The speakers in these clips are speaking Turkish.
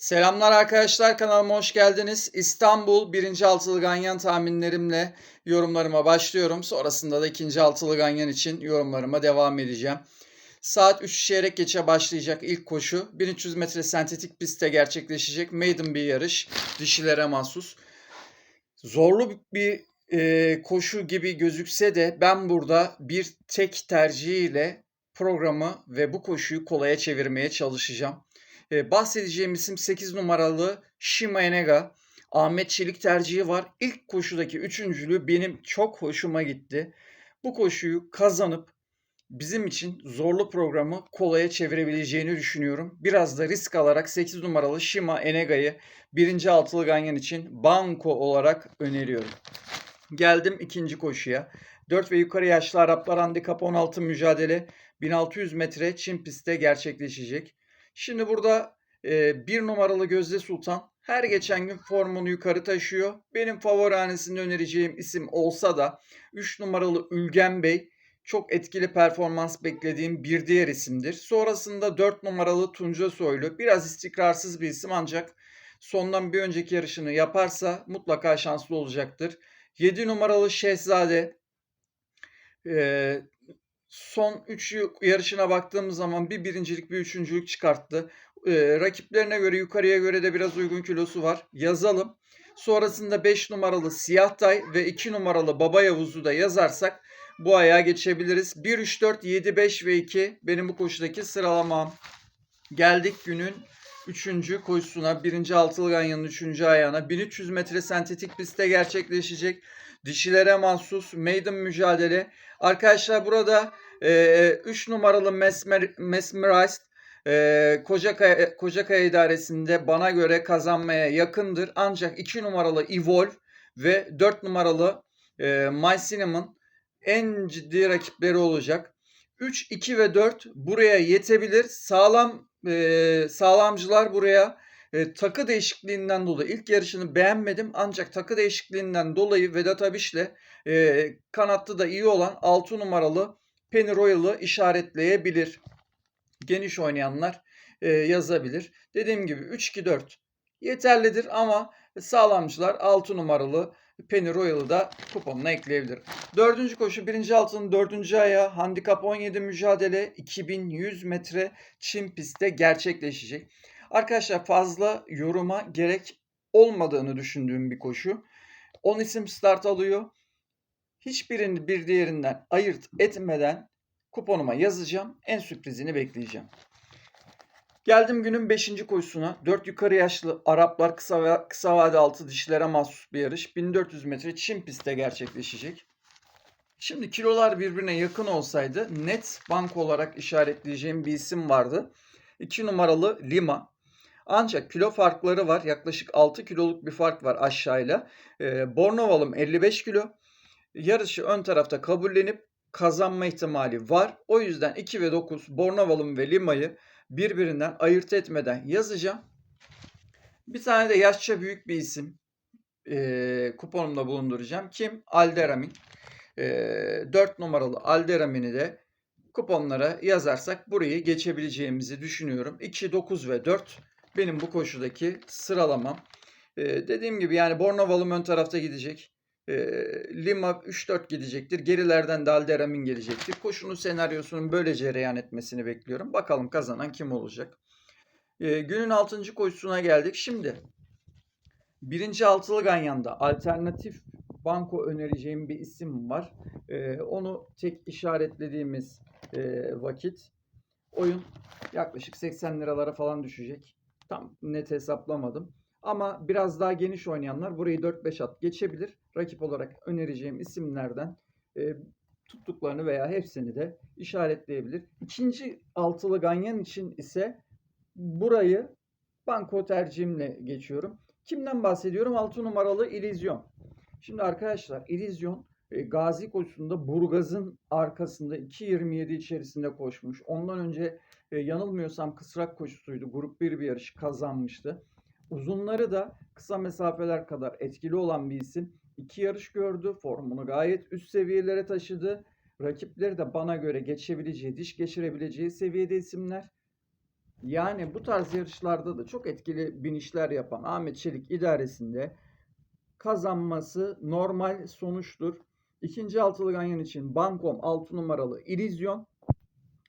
Selamlar arkadaşlar kanalıma hoş geldiniz. İstanbul 1. altılı ganyan tahminlerimle yorumlarıma başlıyorum. Sonrasında da 2. altılı ganyan için yorumlarıma devam edeceğim. Saat 3 çeyrek geçe başlayacak ilk koşu 1300 metre sentetik pistte gerçekleşecek maiden bir yarış dişilere mahsus. Zorlu bir e, koşu gibi gözükse de ben burada bir tek tercihiyle programı ve bu koşuyu kolaya çevirmeye çalışacağım. Ee, bahsedeceğim isim 8 numaralı Shima Enega. Ahmet Çelik tercihi var. İlk koşudaki üçüncülüğü benim çok hoşuma gitti. Bu koşuyu kazanıp bizim için zorlu programı kolaya çevirebileceğini düşünüyorum. Biraz da risk alarak 8 numaralı Shima Enega'yı birinci altılı ganyan için banko olarak öneriyorum. Geldim ikinci koşuya. 4 ve yukarı yaşlı Araplar handikap 16 mücadele 1600 metre Çin pistte gerçekleşecek. Şimdi burada e, bir numaralı Gözde Sultan her geçen gün formunu yukarı taşıyor. Benim favori hanesinde önereceğim isim olsa da 3 numaralı Ülgen Bey çok etkili performans beklediğim bir diğer isimdir. Sonrasında 4 numaralı Tunca Soylu biraz istikrarsız bir isim ancak sondan bir önceki yarışını yaparsa mutlaka şanslı olacaktır. 7 numaralı Şehzade e, son 3 yarışına baktığımız zaman bir birincilik bir üçüncülük çıkarttı. Ee, rakiplerine göre yukarıya göre de biraz uygun kilosu var. Yazalım. Sonrasında 5 numaralı Siyah Tay ve 2 numaralı Baba Yavuz'u da yazarsak bu ayağa geçebiliriz. 1, 3, 4, 7, 5 ve 2 benim bu koşudaki sıralamam. Geldik günün 3. koşusuna. 1. altılı ganyanın 3. ayağına. 1300 metre sentetik pistte gerçekleşecek. Dişilere mahsus maiden mücadele. Arkadaşlar burada 3 e, numaralı Mesmer, Mesmerized e, Kocakaya, Kocakaya idaresinde bana göre kazanmaya yakındır. Ancak 2 numaralı Evolve ve 4 numaralı e, My Cinnamon en ciddi rakipleri olacak. 3, 2 ve 4 buraya yetebilir. Sağlam e, sağlamcılar buraya e, takı değişikliğinden dolayı ilk yarışını beğenmedim ancak takı değişikliğinden dolayı Vedat Abiş'le e, kanatta da iyi olan 6 numaralı Penny Royal'ı işaretleyebilir. Geniş oynayanlar e, yazabilir. Dediğim gibi 3-2-4 yeterlidir ama sağlamcılar 6 numaralı Penny Royal'ı da kuponuna ekleyebilir. Dördüncü koşu birinci altının dördüncü ayağı handikap 17 mücadele 2100 metre çim pistte gerçekleşecek. Arkadaşlar fazla yoruma gerek olmadığını düşündüğüm bir koşu. 10 isim start alıyor. Hiçbirini bir diğerinden ayırt etmeden kuponuma yazacağım. En sürprizini bekleyeceğim. Geldim günün 5. koşusuna. 4 yukarı yaşlı Araplar kısa, ve, kısa vade altı dişlere mahsus bir yarış. 1400 metre Çin pistte gerçekleşecek. Şimdi kilolar birbirine yakın olsaydı net bank olarak işaretleyeceğim bir isim vardı. 2 numaralı Lima. Ancak kilo farkları var. Yaklaşık 6 kiloluk bir fark var aşağıyla. Ee, Bornovalım 55 kilo. Yarışı ön tarafta kabullenip kazanma ihtimali var. O yüzden 2 ve 9 Bornovalım ve Lima'yı birbirinden ayırt etmeden yazacağım. Bir tane de yaşça büyük bir isim e, kuponumda bulunduracağım. Kim? Alderamin. E, 4 numaralı Alderamin'i de kuponlara yazarsak burayı geçebileceğimizi düşünüyorum. 2, 9 ve 4 benim bu koşudaki sıralamam. Ee, dediğim gibi yani Bornovalım ön tarafta gidecek. Ee, Lima 3-4 gidecektir. Gerilerden de Alderamin gelecektir. Koşunun senaryosunun böyle cereyan etmesini bekliyorum. Bakalım kazanan kim olacak. Ee, günün 6. koşusuna geldik. Şimdi birinci altılı ganyanda alternatif banko önereceğim bir isim var. Ee, onu tek işaretlediğimiz e, vakit oyun yaklaşık 80 liralara falan düşecek. Tam net hesaplamadım. Ama biraz daha geniş oynayanlar burayı 4-5 at geçebilir. Rakip olarak önereceğim isimlerden e, tuttuklarını veya hepsini de işaretleyebilir. İkinci altılı ganyan için ise burayı banko tercihimle geçiyorum. Kimden bahsediyorum? 6 numaralı İllüzyon. Şimdi arkadaşlar İllüzyon e, Gazi koşusunda Burgaz'ın arkasında 2.27 içerisinde koşmuş. Ondan önce e, yanılmıyorsam kısrak koşusuydu. Grup 1 bir yarış kazanmıştı. Uzunları da kısa mesafeler kadar etkili olan bir isim. İki yarış gördü. Formunu gayet üst seviyelere taşıdı. Rakipleri de bana göre geçebileceği, diş geçirebileceği seviyede isimler. Yani bu tarz yarışlarda da çok etkili binişler yapan Ahmet Çelik idaresinde kazanması normal sonuçtur. İkinci altılı ganyan için Bankom 6 numaralı İllüzyon.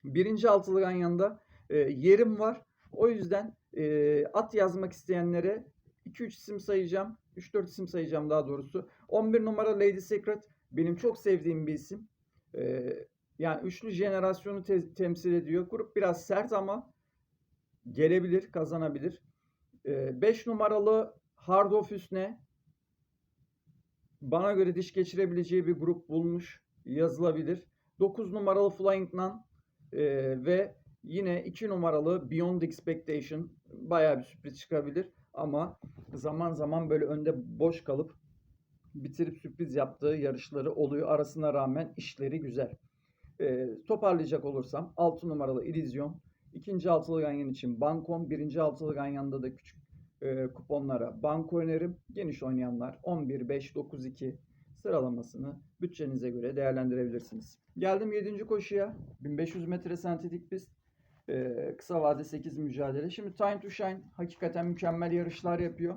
Birinci altılı ganyanda e, yerim var. O yüzden e, at yazmak isteyenlere 2-3 isim sayacağım. 3-4 isim sayacağım daha doğrusu. 11 numara Lady Secret benim çok sevdiğim bir isim. E, yani üçlü jenerasyonu te- temsil ediyor. Grup biraz sert ama gelebilir, kazanabilir. 5 numaralı Hard of Hüsne bana göre diş geçirebileceği bir grup bulmuş. Yazılabilir. 9 numaralı Flying Nun e, ve yine 2 numaralı Beyond Expectation bayağı bir sürpriz çıkabilir. Ama zaman zaman böyle önde boş kalıp bitirip sürpriz yaptığı yarışları oluyor. Arasına rağmen işleri güzel. E, toparlayacak olursam 6 numaralı Illüzyon, ikinci altılı ganyan için Bankom, birinci altılı ganyanda da küçük e, kuponlara banko önerim. Geniş oynayanlar 11, 5, 9, 2 sıralamasını bütçenize göre değerlendirebilirsiniz. Geldim 7. koşuya. 1500 metre sentetik pist. E, kısa vade 8 mücadele. Şimdi Time to Shine hakikaten mükemmel yarışlar yapıyor.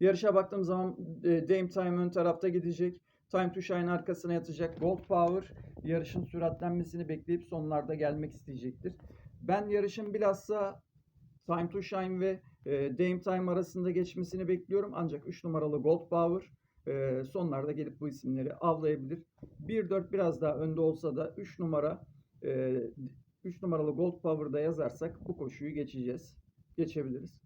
Yarışa baktığım zaman e, Dame Time ön tarafta gidecek. Time to Shine arkasına yatacak. Gold Power yarışın süratlenmesini bekleyip sonlarda gelmek isteyecektir. Ben yarışın bilhassa Time to Shine ve e, Dame Time arasında geçmesini bekliyorum. Ancak 3 numaralı Gold Power e, sonlarda gelip bu isimleri avlayabilir. 1-4 biraz daha önde olsa da 3 numara e, 3 numaralı Gold Power'da yazarsak bu koşuyu geçeceğiz. Geçebiliriz.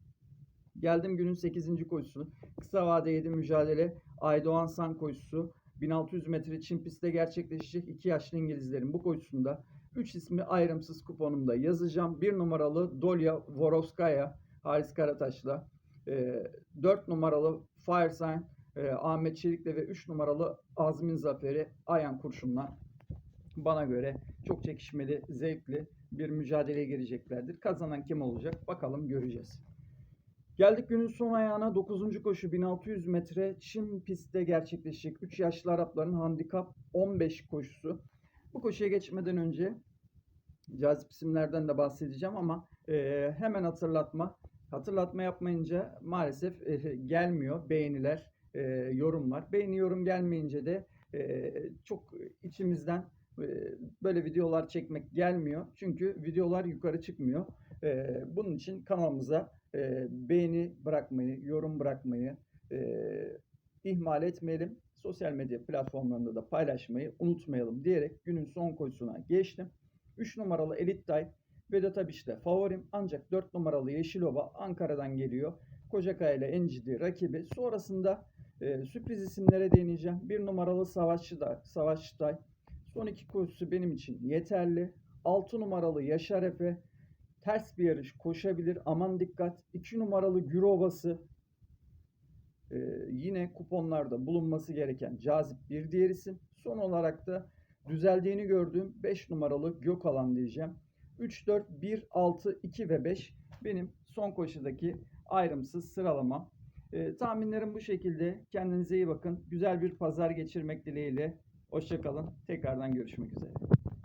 Geldim günün 8. koşusu. Kısa vade 7 mücadele. Aydoğan San koşusu. 1600 metre Çin pistte gerçekleşecek iki yaşlı İngilizlerin bu koşusunda 3 ismi ayrımsız kuponumda yazacağım. 1 numaralı Dolya Vorovskaya Halis Karataş'la. E, 4 numaralı Firesign e, Ahmet Çelik'le ve 3 numaralı Azmin Zaferi Ayan Kurşun'la bana göre çok çekişmeli, zevkli bir mücadeleye gireceklerdir. Kazanan kim olacak? Bakalım göreceğiz. Geldik günün son ayağına 9. koşu 1600 metre Çin pistte gerçekleşecek 3 yaşlı Arapların handikap 15 koşusu. Bu koşuya geçmeden önce cazip isimlerden de bahsedeceğim ama e, hemen hatırlatma. Hatırlatma yapmayınca maalesef e, gelmiyor beğeniler, e, yorumlar. Beğeni yorum gelmeyince de e, çok içimizden e, böyle videolar çekmek gelmiyor. Çünkü videolar yukarı çıkmıyor. E, bunun için kanalımıza e, beğeni bırakmayı, yorum bırakmayı e, ihmal etmeyelim. Sosyal medya platformlarında da paylaşmayı unutmayalım diyerek günün son koşusuna geçtim. 3 numaralı Elite Day Vedat Abiş'te favorim ancak 4 numaralı Yeşilova Ankara'dan geliyor. Kocakaya ile en ciddi rakibi. Sonrasında e, sürpriz isimlere değineceğim. 1 numaralı Savaşçı da, Savaşçı Day. Son iki koşusu benim için yeterli. 6 numaralı Yaşar Efe ters bir yarış koşabilir. Aman dikkat. 2 numaralı Gürovası ee, yine kuponlarda bulunması gereken cazip bir diğer isim. Son olarak da düzeldiğini gördüğüm 5 numaralı Gökalan diyeceğim. 3, 4, 1, 6, 2 ve 5 benim son koşudaki ayrımsız sıralamam. Ee, tahminlerim bu şekilde. Kendinize iyi bakın. Güzel bir pazar geçirmek dileğiyle. Hoşçakalın. Tekrardan görüşmek üzere.